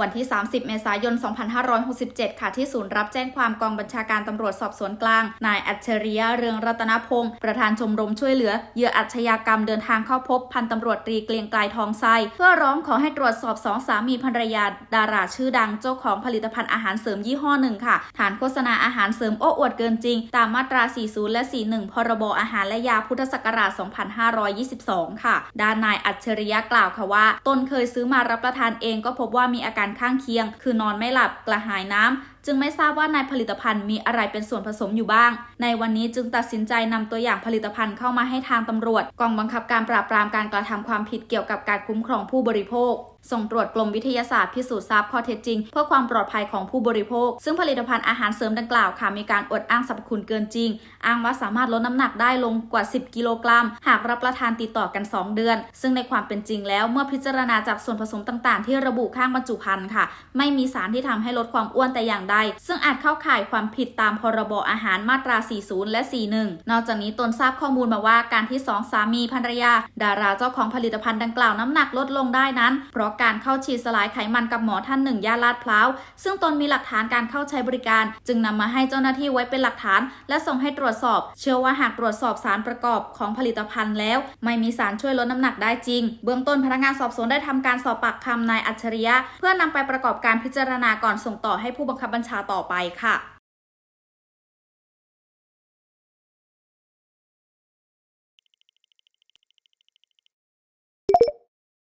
วันที่ 30 เมษายน 2567 ค่ะ ที่ศูนย์รับแจ้งความกองบัญชาการตำรวจสอบสวนกลาง นายอัจฉริยะเรืองรัตนพงศ์ประธานชมรมช่วยเหลือเหยื่ออาชญากรรมเดินทางเข้าพบพันตำรวจตรีเกลียงไกลทองไซเพื่อร้องขอให้ตรวจสอบสองสามีภรรยาดาราชื่อดังเจ้าของผลิตภัณฑ์อาหารเสริมยี่ห้อหนึ่งค่ะ ฐานโฆษณาอาหารเสริมโอ้อวดเกินจริง ตามมาตรา 40 และ 41 พรบอาหารและยาพุทธศักราช 2522 ค่ะ ด้านนายอัจฉริยะกล่าวค่ะว่า ตนเคยซื้อมารับประทานเองก็พบว่ามีอาการการข้างเคียง คือนอนไม่หลับกระหายน้ำ จึงไม่ทราบว่าในผลิตภัณฑ์มีอะไรเป็นส่วนผสมอยู่บ้าง ในวันนี้จึงตัดสินใจนำตัวอย่างผลิตภัณฑ์เข้ามาให้ทางตำรวจกองบังคับการปราบปรามการกระทำความผิดเกี่ยวกับการคุ้มครองผู้บริโภคส่งตรวจกรมวิทยาศาสตร์พิสูจน์ทราบข้อเท็จจริง เพื่อความปลอดภัยของผู้บริโภค ซึ่งผลิตภัณฑ์อาหารเสริมดังกล่าวค่ะมีการอดอ้างสรรพคุณเกินจริง อ้างว่าสามารถลดน้ำหนักได้ลงกว่า 10 กิโลกรัม หากรับประทานติดต่อกัน 2 เดือน ซึ่งในความเป็นจริงแล้วเมื่อพิจารณาจากส่วนผสมต่างๆ ที่ระบุข้างบรรจุภัณฑ์ค่ะ ไม่มีสารที่ทำให้ลดความอ้วนแต่อย่างใดซึ่งอาจเข้าข่ายความผิดตามพรบอาหารมาตรา 40 และ 41 นอกจากนี้ตนทราบข้อมูลมาว่าการที่สองสามีภรรยา ดาราเจ้าของผลิตภัณฑ์ดังกล่าวน้ำหนักลดลงได้นั้น เพราะการเข้าฉีดสลายไขมันกับหมอท่านหนึ่งย่านลาดพร้าว ซึ่งตนมีหลักฐานการเข้าใช้บริการ จึงนำมาให้เจ้าหน้าที่ไว้เป็นหลักฐาน และส่งให้ตรวจสอบ เชื่อว่าหากตรวจสอบสารประกอบของผลิตภัณฑ์แล้ว ไม่มีสารช่วยลดน้ำหนักได้จริง เบื้องต้นพนักงานสอบสวนได้ทำการสอบปากคำนายอัจฉริยะ เพื่อนำไปประกอบการพิจารณาก่อนส่งต่อให้ผู้บังคับบัญชาต่อไปค่ะ